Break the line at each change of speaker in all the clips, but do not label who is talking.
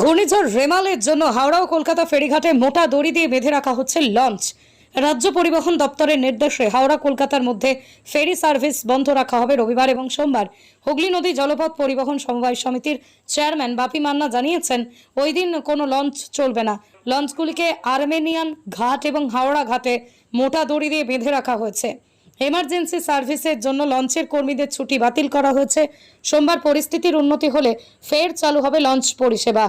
ঘূর্ণিঝড় রেমালের জন্য হাওড়া ও কলকাতা ফেরিঘাটে মোটা দড়ি দিয়ে বেঁধে রাখা হচ্ছে লঞ্চ। রাজ্য পরিবহন দপ্তরের নির্দেশে হাওড়া কলকাতার মধ্যে ফেরি সার্ভিস বন্ধ রাখা হবে রবিবার এবং সোমবার। হুগলি নদী জলপথ পরিবহন সমবায় সমিতির চেয়ারম্যান বাপি মান্না জানিয়েছেন, ওই দিন কোনো লঞ্চ চলবে না। লঞ্চগুলিকে আর্মেনিয়ান ঘাট এবং হাওড়া ঘাটে মোটা দড়ি দিয়ে বেঁধে রাখা হয়েছে। এমার্জেন্সি সার্ভিসের জন্য লঞ্চের কর্মীদের ছুটি বাতিল করা হয়েছে। সোমবার পরিস্থিতির উন্নতি হলে ফের চালু হবে লঞ্চ পরিষেবা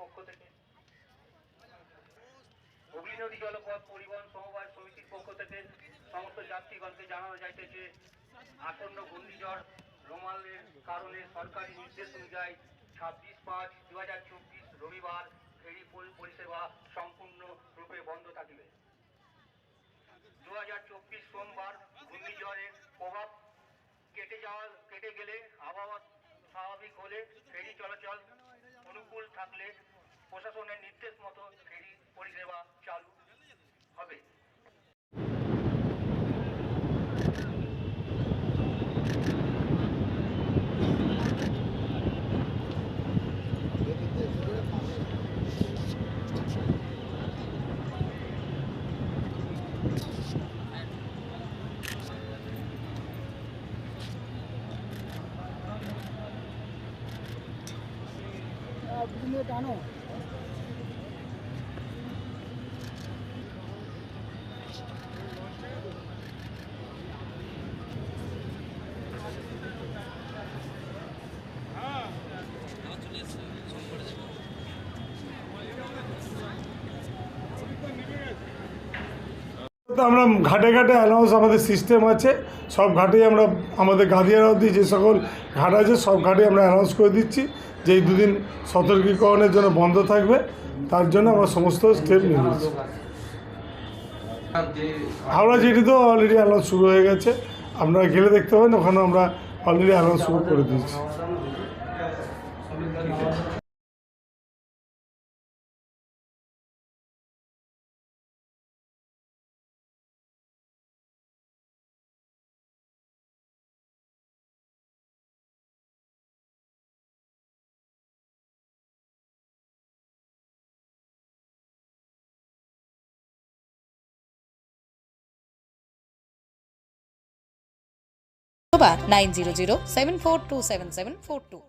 পক্ষ থেকে নদী জলপথ, পরিবহন, সমবায় সমিতির পক্ষ থেকে সমস্ত যাত্রীগণকে জানানো যাইতেছে আসন্ন ঘূর্ণিঝড় রোমালের কারণে সরকারি নির্দেশ অনুযায়ী ছাব্বিশ পাঁচ দু হাজার চব্বিশ রবিবার ফেরি পরিষেবা সম্পূর্ণ রূপে বন্ধ থাকিবে। দু হাজার চব্বিশ সোমবার ঘূর্ণিঝড়ের প্রভাব কেটে যাওয়া, কেটে গেলে আবহাওয়া স্বাভাবিক হলে ফেরি চলাচল অনুকূল থাকলে প্রশাসনের নির্দেশ মতো ফেরি পরিষেবা চালু হবে
তো আমরা ঘাটে ঘাটে অ্যানাউন্স আমাদের সিস্টেম আছে, সব ঘাটেই আমরা, আমাদের গাদিয়ার অবধি যে সকল ঘাট আছে, সব ঘাটে আমরা অ্যানাউন্স করে দিচ্ছি যে এই দুদিন সতর্কীকরণের জন্য বন্ধ থাকবে। তার জন্য আমরা সমস্ত স্টেপ নিয়ে নিচ্ছি। হাওড়া যেটি তো অলরেডি অ্যানাউন্স শুরু হয়ে গেছে। আপনারা গেলে দেখতে পাবেন ওখানে আমরা অলরেডি অ্যানাউন্স শুরু করে দিয়েছি।
nine zero zero seven four two seven seven four two